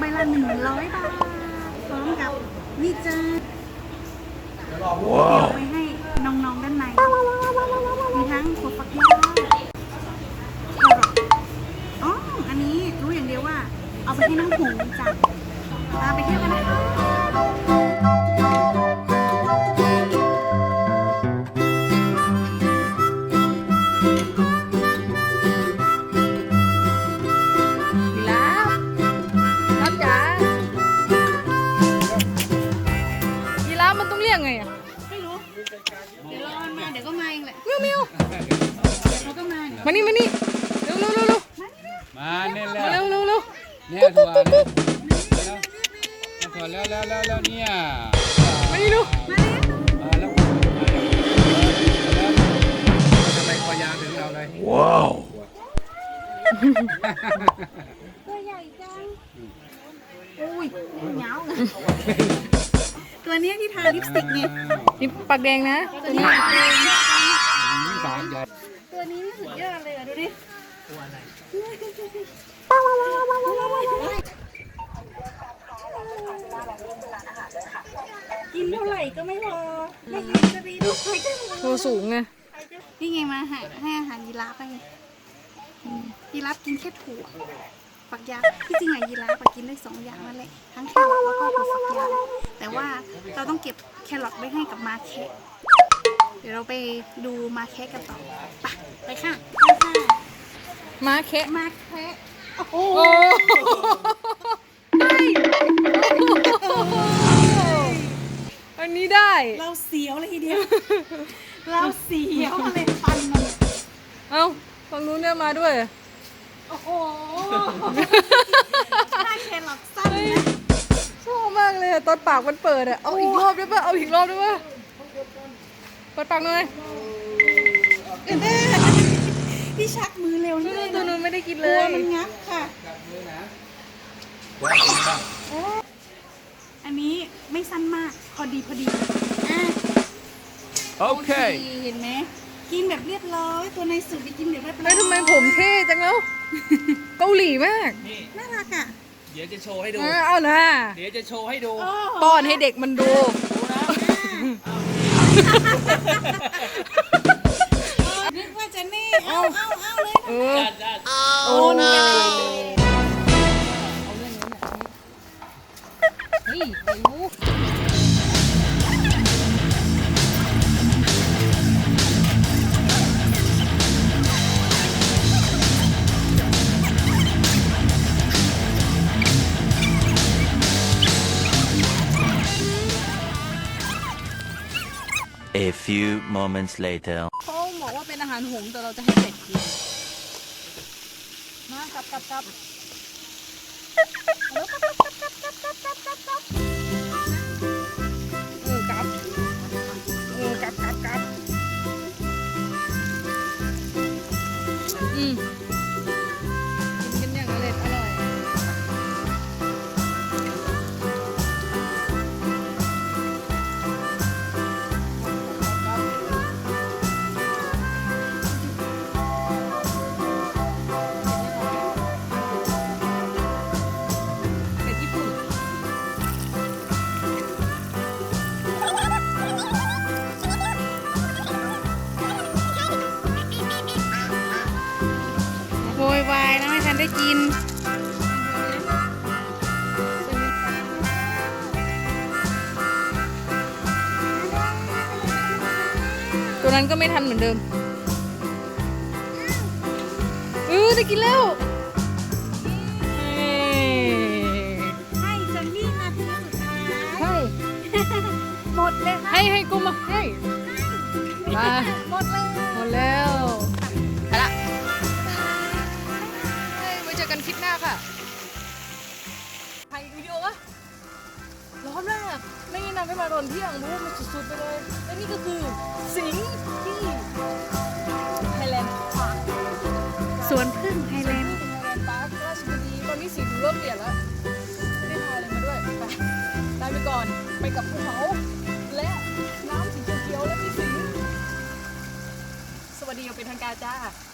ใบละหนึ่งร้อยบาทพร้อมกับนี่จ้าเดี๋ยวไปให้น้องๆด้านในมีทั้งถั่วฝักยาวแครอทอ๋ออันนี้รู้อย่างเดียวว่า เอาไปให้น้องหงจ้ะตาไปให้ มาเนี่ยมานี่มานี่เร็วเร็วเร็วเร็วมาเนี่ยแหละมาเร็วเร็วเร็วเนี่ยถั่วเนี่ยถั่วแล้วแล้วแล้วแล้วเนี่ยมานี่ดูมาแล้วทำไมคอยาวถึงเราเลยตัวใหญ่จังอุ้ยเหงาตัวเนี้ยที่ทาลิปสติกเนี่ยนี่ปากแดงนะตัวนี้ กินเท่าไหร่ก็ไม่พอไม่กินจะดีดูใครจะตัวสูงไงนี่ไงมาหาให้อาหารยีราฟไปไงยีราฟกินแค่ถั่วฝักยาวที่จริงอะยีราฟอะกินได้สองอย่างนั่นแหละทั้งแครอทแล้วก็ถั่วฝักยาวแต่ว่าเราต้องเก็บแครอทไว้ให้กับมาแคะเดี๋ยวเราไปดูมาแคะกันต่อไปไปค่ะไปค่ะ ม้าแคะมาแคะโอ้โหโอ้ได้อันนี้ได้ เราเสียวเลยทีเดียว เราเสียวเลยฟันมันเอ้าฝั่งนู้นเนี่ยมาด้วย โอ้โหถ้าแครอทสั้นนะชอบมากเลยอะตอนปากมันเปิดอะเอาอีกรอบได้ปะเอาอีกรอบได้ปะเปิดปากหน่อย พี่ชักมือเร็วนู่นี่นตัวนู้นไม่ได้กินกเลลัวยมันงับค่ะอันนี้ไม่สั้นมากพอดีพอดีอะโอเคเห็นไหมกินแบบเรียบร้อยตัวในสุดไปกินแบบเรียบร้แล้อวยทำไมผมเท่จังแล้วเกาหลีมากน่ารักอะเดี๋ยวจะโชว์ให้ดูอะเอานะเดี๋ยวจะโชว์ให้ดูโอ้ป้อนให้เด็กมันดู A few moments later. เขาบอกว่าเป็นอาหารหงส์แต่เราจะให้เป็ดกิน มากลับกลับกลับ อื ไม่ทันได้กินตัวนั้นก็ไม่ทันเหมือนเดิมเออได้กินแล้วเฮ้ให้จนวินาทีสุดท้ายให้หมดเลยค่ะให้ให้กูมาให้มาหมดเลยหมดแล้ว ถ่ายวิดีโอวะร้อนมากไม่งั้นนะไม่มาตอนเที่ยงรู้มันสุดๆไปเลยและนี่ก็คือสิงห์ที่ไทยแลนด์ปาร์คสวนพึ่งไฮแลนด์เป็นไทยแลนด์ปาร์คราชบุรีตอนนี้สีดูเริ่มเปลี่ยนแล้วไม่ได้พาอะไรมาด้วยไปลาไปก่อนไปกับภูเขาและน้ำสีเขียวๆและมีสิงสวัสดีอย่างเป็นทางการจ้าบ๊ายบาย